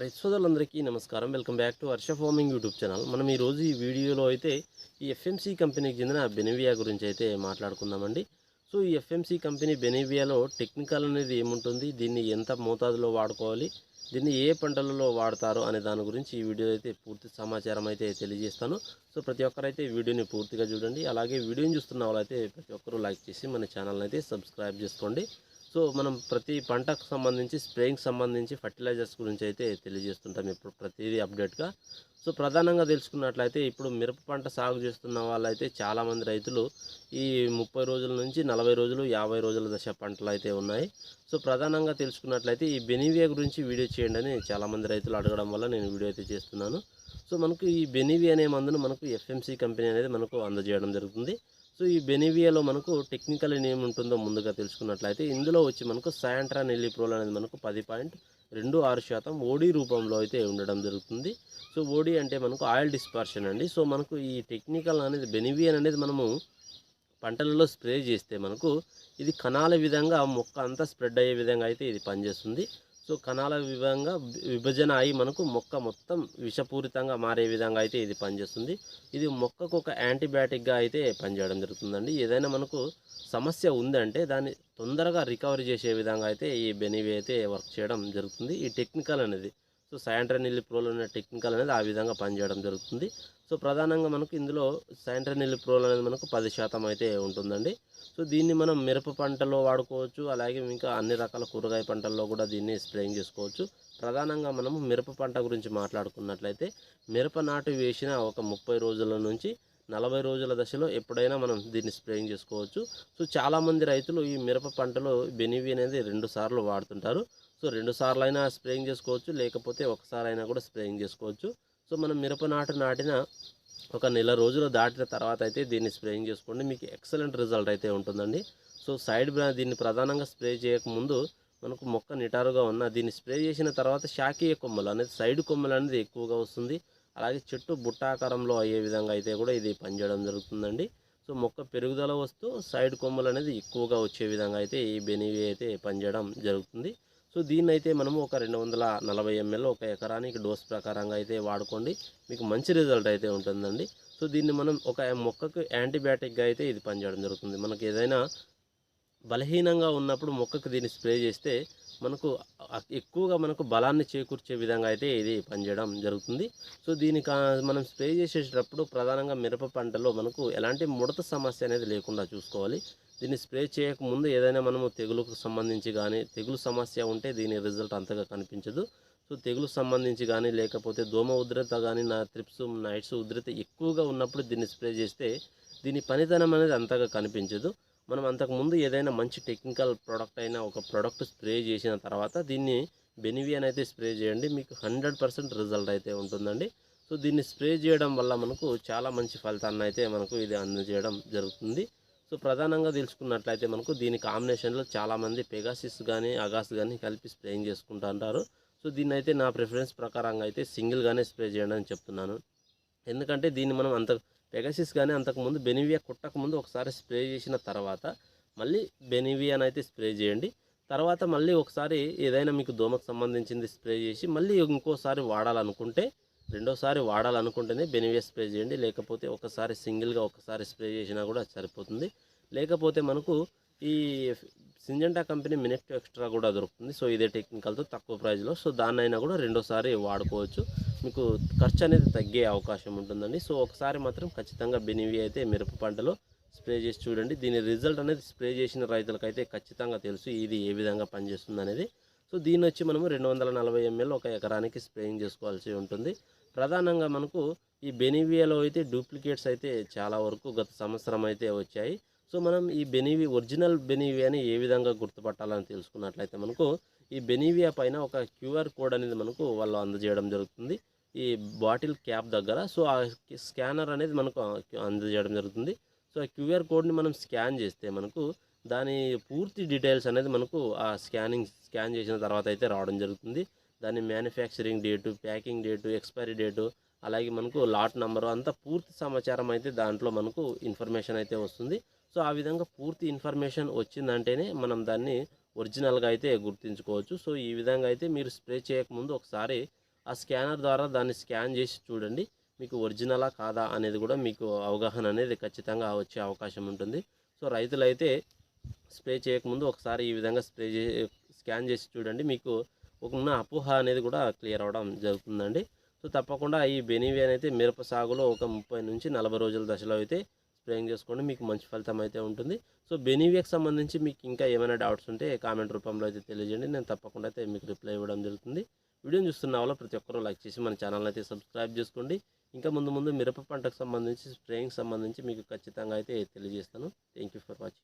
రైతు సోదరులందరికీ నమస్కారం. Welcome back to Varsha farming YouTube channel. మనం ఈరోజు ఈ వీడియోలో అయితే ఈ ఎఫ్ఎంసి కంపెనీకి చెందిన బెనివియా గురించి అయితే మాట్లాడుకుందామండి. సో ఈ ఎఫ్ఎంసి కంపెనీ బెనివియాలో టెక్నికల్ అనేది ఏముంటుంది? దీన్ని ఎంత మోతాదులో వాడుకోవాలి? దీన్ని ఏ పంటలలో వాడతారు? అనే దాని గురించి ఈ వీడియో అయితే పూర్తి సమాచారం అయితే తెలియజేస్తాను. సో ప్రతి ఒక్కరైతే వీడియోని పూర్తిగా చూడండి. అలాగే వీడియోని చూస్తున్న వాళ్ళైతే ప్రతి ఒక్కరూ లైక్ చేసి మన ఛానల్ని అయితే సబ్స్క్రైబ్ చేసుకోండి. సో మనం ప్రతి పంటకు సంబంధించి స్ప్రేయింగ్ సంబంధించి ఫర్టిలైజర్స్ గురించి అయితే తెలియజేస్తుంటాం ఇప్పుడు ప్రతిదీ అప్డేట్గా. సో ప్రధానంగా తెలుసుకున్నట్లయితే ఇప్పుడు మిరప పంట సాగు చేస్తున్న వాళ్ళైతే చాలామంది రైతులు ఈ ముప్పై రోజుల నుంచి నలభై రోజులు యాభై రోజుల దశ పంటలు అయితే ఉన్నాయి. సో ప్రధానంగా తెలుసుకున్నట్లయితే ఈ బెనివియా గురించి వీడియో చేయండి అని చాలామంది రైతులు అడగడం వల్ల నేను వీడియో అయితే చేస్తున్నాను. సో మనకు ఈ బెనివి అనే మందును మనకు ఎఫ్ఎంసి కంపెనీ అనేది మనకు అందజేయడం జరుగుతుంది. సో ఈ బెనివియాలో మనకు టెక్నికల్ నేమ్ ఉంటుందో ముందుగా తెలుసుకున్నట్లయితే ఇందులో వచ్చి మనకు సాయంట్రా నెల్లిప్రోల్ అనేది మనకు పది పాయింట్ రెండు ఆరు శాతం ఓడి రూపంలో అయితే ఉండడం జరుగుతుంది. సో ఓడి అంటే మనకు ఆయిల్ డిస్పర్షన్ అండి. సో మనకు ఈ టెక్నికల్ అనేది బెనివియన్ అనేది మనము పంటలలో స్ప్రే చేస్తే మనకు ఇది కణాల విధంగా మొక్క అంతా స్ప్రెడ్ అయ్యే విధంగా అయితే ఇది పనిచేస్తుంది. సో కణాల విధంగా విభజన అయి మనకు మొక్క మొత్తం విషపూరితంగా మారే విధంగా అయితే ఇది పనిచేస్తుంది. ఇది మొక్కకు ఒక యాంటీబయాటిక్గా అయితే పనిచేయడం జరుగుతుందండి. ఏదైనా మనకు సమస్య ఉందంటే దాన్ని తొందరగా రికవరీ చేసే విధంగా అయితే ఈ బెనివి అయితే వర్క్ చేయడం జరుగుతుంది. ఈ టెక్నికల్ అనేది సో సాయంట్రనిల్లి ప్రోల్ అనే టెక్నికల్ అనేది ఆ విధంగా పనిచేయడం జరుగుతుంది. సో ప్రధానంగా మనకు ఇందులో సాయంట్రనిల్లి ప్రోల్ అనేది మనకు పది శాతం అయితే ఉంటుందండి. సో దీన్ని మనం మిరప పంటలో వాడుకోవచ్చు అలాగే ఇంకా అన్ని రకాల కూరగాయ పంటల్లో కూడా దీన్ని స్ప్రేయింగ్ చేసుకోవచ్చు. ప్రధానంగా మనము మిరప పంట గురించి మాట్లాడుకున్నట్లయితే మిరప నాటు వేసిన ఒక ముప్పై రోజుల నుంచి నలభై రోజుల దశలో ఎప్పుడైనా మనం దీన్ని స్ప్రేయింగ్ చేసుకోవచ్చు. సో చాలామంది రైతులు ఈ మిరప పంటలో బెనివి అనేది రెండు సార్లు వాడుతుంటారు. సో రెండు సార్లు అయినా స్ప్రేయింగ్ చేసుకోవచ్చు లేకపోతే ఒకసారి అయినా కూడా స్ప్రేయింగ్ చేసుకోవచ్చు. సో మనం మిరప నాటు నాటిన ఒక నెల రోజులు దాటిన తర్వాత అయితే దీన్ని స్ప్రేయింగ్ చేసుకోండి. మీకు ఎక్సలెంట్ రిజల్ట్ అయితే ఉంటుందండి. సో సైడ్ బ్రా- దీన్ని ప్రధానంగా స్ప్రే చేయకముందు మనకు మొక్క నిటారుగా ఉన్న దీన్ని స్ప్రే చేసిన తర్వాత శాఖీయ కొమ్మలు అనేది సైడ్ కొమ్మలు అనేది ఎక్కువగా వస్తుంది. అలాగే చెట్టు బుట్టాకారంలో అయ్యే విధంగా అయితే కూడా ఇది పనిచేయడం జరుగుతుందండి. సో మొక్క పెరుగుదల వస్తూ సైడ్ కొమ్మలు అనేది ఎక్కువగా వచ్చే విధంగా అయితే ఈ బెనివి అయితే పనిచేయడం జరుగుతుంది. సో దీన్ని అయితే మనము ఒక రెండు వందల నలభై ఎంఎల్ ఒక ఎకరానికి డోస్ ప్రకారంగా అయితే వాడుకోండి. మీకు మంచి రిజల్ట్ అయితే ఉంటుందండి. సో దీన్ని మనం ఒక మొక్కకు యాంటీబయాటిక్గా అయితే ఇది పనిచేయడం జరుగుతుంది. మనకి ఏదైనా బలహీనంగా ఉన్నప్పుడు మొక్కకు దీన్ని స్ప్రే చేస్తే మనకు ఎక్కువగా మనకు బలాన్ని చేకూర్చే విధంగా అయితే ఇది పనిచేయడం జరుగుతుంది. సో దీనికి మనం స్ప్రే చేసేటప్పుడు ప్రధానంగా మిరప పంటలో మనకు ఎలాంటి ముడత సమస్య అనేది లేకుండా చూసుకోవాలి. దీన్ని స్ప్రే చేయకముందు ఏదైనా మనము తెగులుకు సంబంధించి కానీ తెగులు సమస్య ఉంటే దీని రిజల్ట్ అంతగా కనిపించదు. సో తెగులు సంబంధించి కానీ లేకపోతే దోమ ఉధృత కానీ నా త్రిప్స్ నైట్స్ ఉధృత ఎక్కువగా ఉన్నప్పుడు దీన్ని స్ప్రే చేస్తే దీని పనితనం అనేది అంతగా కనిపించదు. మనం అంతకుముందు ఏదైనా మంచి టెక్నికల్ ప్రోడక్ట్ అయినా ఒక ప్రోడక్ట్ స్ప్రే చేసిన తర్వాత దీన్ని బెనివియన్ అయితే స్ప్రే చేయండి. మీకు హండ్రెడ్ పర్సెంట్ రిజల్ట్ అయితే ఉంటుందండి. సో దీన్ని స్ప్రే చేయడం వల్ల మనకు చాలా మంచి ఫలితాన్ని అయితే మనకు ఇది అందజేయడం జరుగుతుంది. సో ప్రధానంగా తెలుసుకున్నట్లయితే మనకు దీని కాంబినేషన్లో చాలామంది పెగాసిస్ కానీ అగాస్ కానీ కలిపి స్ప్రేయింగ్ చేసుకుంటుంటారు. సో దీన్ని అయితే నా ప్రిఫరెన్స్ ప్రకారంగా అయితే సింగిల్గానే స్ప్రే చేయండి అని చెప్తున్నాను. ఎందుకంటే దీన్ని మనం అంత పెగసిస్ కానీ అంతకుముందు బెనివియా కుట్టకముందు ఒకసారి స్ప్రే చేసిన తర్వాత మళ్ళీ బెనివియాని అయితే స్ప్రే చేయండి. తర్వాత మళ్ళీ ఒకసారి ఏదైనా మీకు దోమకు సంబంధించింది స్ప్రే చేసి మళ్ళీ ఇంకోసారి వాడాలనుకుంటే రెండోసారి వాడాలనుకుంటేనే బెనివియా స్ప్రే చేయండి. లేకపోతే ఒకసారి సింగిల్గా ఒకసారి స్ప్రే చేసినా కూడా సరిపోతుంది. లేకపోతే మనకు ఈ సింజెంటా కంపెనీ మినెక్ట్ ఎక్స్ట్రా కూడా దొరుకుతుంది. సో ఇదే టెక్నికల్తో తక్కువ ప్రైస్లో సో దాన్నైనా కూడా రెండోసారి వాడుకోవచ్చు. మీకు ఖర్చు అనేది తగ్గే అవకాశం ఉంటుందండి. సో ఒకసారి మాత్రం ఖచ్చితంగా బెనివి అయితే మిరప పంటలో స్ప్రే చేసి చూడండి. దీని రిజల్ట్ అనేది స్ప్రే చేసిన రైతులకైతే ఖచ్చితంగా తెలుసు ఇది ఏ విధంగా పనిచేస్తుంది అనేది. సో దీన్ని వచ్చి మనము రెండు వందల నలభై ఎంఎల్ ఒక ఎకరానికి స్ప్రేయింగ్ చేసుకోవాల్సి ఉంటుంది. ప్రధానంగా మనకు ఈ బెనివియాలో అయితే డూప్లికేట్స్ అయితే చాలా వరకు గత సంవత్సరం అయితే వచ్చాయి. సో మనం ఈ బెనీవి ఒరిజినల్ బెనివియాని ఏ విధంగా గుర్తుపట్టాలని తెలుసుకున్నట్లయితే మనకు ఈ బెనీవియా పైన ఒక క్యూఆర్ కోడ్ అనేది మనకు వాళ్ళు అందజేయడం జరుగుతుంది. ఈ బాటిల్ క్యాప్ దగ్గర సో ఆ స్కానర్ అనేది మనకు అందజేయడం జరుగుతుంది. సో ఆ క్యూఆర్ కోడ్ని మనం స్కాన్ చేస్తే మనకు దాని పూర్తి డీటెయిల్స్ అనేది మనకు ఆ స్కానింగ్ స్కాన్ చేసిన తర్వాత అయితే రావడం జరుగుతుంది. దాని manufacturing date packing date expiry date అలాగే మనకు లాట్ నెంబరు అంతా పూర్తి సమాచారం అయితే దాంట్లో మనకు ఇన్ఫర్మేషన్ అయితే వస్తుంది. సో ఆ విధంగా పూర్తి ఇన్ఫర్మేషన్ వచ్చిందంటేనే మనం దాన్ని ఒరిజినల్గా అయితే గుర్తించుకోవచ్చు. సో ఈ విధంగా అయితే మీరు స్ప్రే చేయకముందు ఒకసారి ఆ స్కానర్ ద్వారా దాన్ని స్కాన్ చేసి చూడండి. మీకు ఒరిజినలా కాదా అనేది కూడా మీకు అవగాహన అనేది ఖచ్చితంగా వచ్చే అవకాశం ఉంటుంది. సో రైతులైతే స్ప్రే చేయకముందు ఒకసారి ఈ విధంగా స్ప్రే చే స్కాన్ చేసి చూడండి. మీకు ఉన్న అపోహ అనేది కూడా క్లియర్ అవ్వడం జరుగుతుందండి. సో తప్పకుండా ఈ బెనీవియన్ అయితే మిరప సాగులో ఒక ముప్పై నుంచి నలభై రోజుల దశలో అయితే స్ప్రేయింగ్ చేసుకోండి మీకు మంచి ఫలితం అయితే ఉంటుంది. సో బెనీవియాకి సంబంధించి మీకు ఇంకా ఏమైనా డౌట్స్ ఉంటే కామెంట్ రూపంలో అయితే తెలియజేయండి. నేను తప్పకుండా అయితే మీకు రిప్లై ఇవ్వడం జరుగుతుంది. వీడియోని చూస్తున్న వాళ్ళు ప్రతి ఒక్కరూ లైక్ చేసి మన ఛానల్ అయితే సబ్స్క్రైబ్ చేసుకోండి. ఇంకా ముందు ముందు మిరప పంటకు సంబంధించి స్ప్రేయింగ్ సంబంధించి మీకు ఖచ్చితంగా అయితే తెలియజేస్తాను. Thank you for watching.